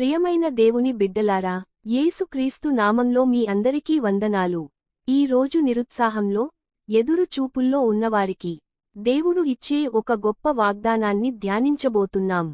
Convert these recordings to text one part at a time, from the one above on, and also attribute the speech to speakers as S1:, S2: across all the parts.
S1: ప్రియమైన దేవుని బిడ్డలారా యేసుక్రీస్తు నామంలో మీ అందరికీ వందనాలు. ఈ రోజు నిరుత్సాహంలో ఎదురు చూపుల్లో ఉన్నవారికి దేవుడు ఇచ్చే ఒక గొప్ప వాగ్దానాన్ని ధ్యానించబోతున్నాం.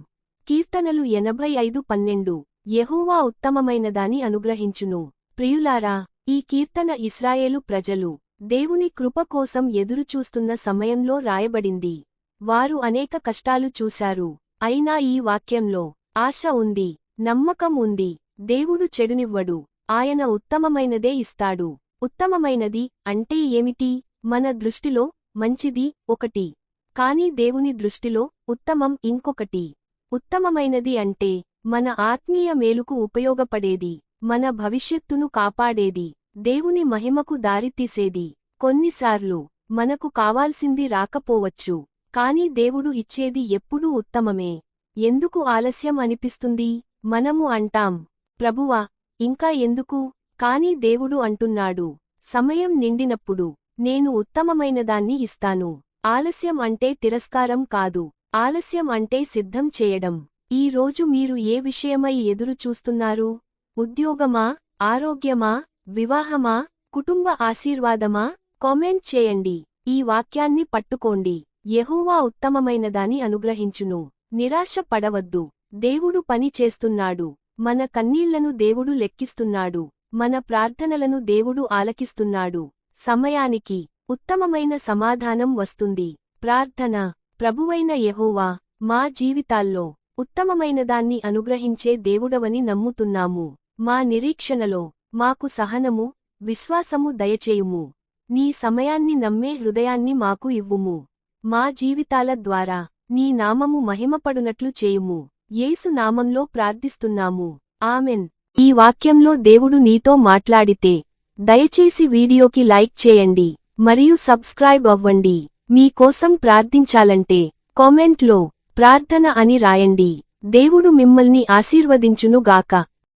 S1: కీర్తనలు ఎనభై ఐదు పన్నెండు యెహోవా ఉత్తమమైనదాని అనుగ్రహించును. ప్రియులారా ఈ కీర్తన ఇస్రాయేలు ప్రజలు దేవుని కృప కోసం ఎదురుచూస్తున్న సమయంలో రాయబడింది. వారు అనేక కష్టాలు చూశారు. అయినా ఈ వాక్యంలో ఆశ ఉంది. నమ్మకం ఉంది. దేవుడు చెడునివ్వడు. ఆయన ఉత్తమమైనదే ఇస్తాడు. ఉత్తమమైనది అంటే ఏమిటి? మన దృష్టిలో మంచిది ఒకటి. కాని దేవుని దృష్టిలో ఉత్తమం ఇంకొకటి. ఉత్తమమైనది అంటే మన ఆత్మీయ మేలుకు ఉపయోగపడేది. మన భవిష్యత్తును కాపాడేది. దేవుని మహిమకు దారితీసేది. కొన్నిసార్లు మనకు కావాల్సింది రాకపోవచ్చు. కాని దేవుడు ఇచ్చేది ఎప్పుడూ ఉత్తమమే. ఎందుకు ఆలస్యం అనిపిస్తుంది? మనము అంటాం ప్రభువా ఇంకా ఎందుకు? కాని దేవుడు అంటున్నాడు సమయం నిండినప్పుడు నేను ఉత్తమమైనదాన్ని ఇస్తాను. ఆలస్యం అంటే తిరస్కారం కాదు ఆలస్యం అంటే సిద్ధం చేయడం. ఈ రోజు మీరు ఏ విషయమై ఎదురు చూస్తున్నారు? ఉద్యోగమా ఆరోగ్యమా వివాహమా కుటుంబ ఆశీర్వాదమా? కామెంట్ చేయండి. ఈ వాక్యాన్ని పట్టుకోండి. యహూవా ఉత్తమమైనదాని అనుగ్రహించును. నిరాశ పడవద్దు దేవుడు పని చేస్తున్నాడు. మన కన్నీళ్ళను దేవుడు లెక్కిస్తున్నాడు. మన ప్రార్థనలను దేవుడు ఆలకిస్తున్నాడు. సమయానికి ఉత్తమమైన సమాధానం వస్తుంది. ప్రార్థన. ప్రభువైన యెహోవా మా జీవితాల్లో ఉత్తమమైనదాన్ని అనుగ్రహించే దేవుడవని నమ్ముతున్నాము. మా నిరీక్షణలో మాకు సహనము విశ్వాసము దయచేయుము. నీ సమయాన్ని నమ్మే హృదయాన్ని మాకు ఇవ్వుము. మా జీవితాల ద్వారా నీ నామము మహిమపడునట్లు చేయుము. యేసు నామంలో ప్రార్థిస్తున్నాము. ఆమెన్. ఈ వాక్యంలో దేవుడు నీతో మాట్లాడితే దయచేసి వీడియోకి లైక్ చేయండి మరియు సబ్స్క్రైబ్ అవ్వండి. మీకోసం ప్రార్థించాలంటే కామెంట్లో ప్రార్థన అని రాయండి. దేవుడు మిమ్మల్ని ఆశీర్వదించును గాక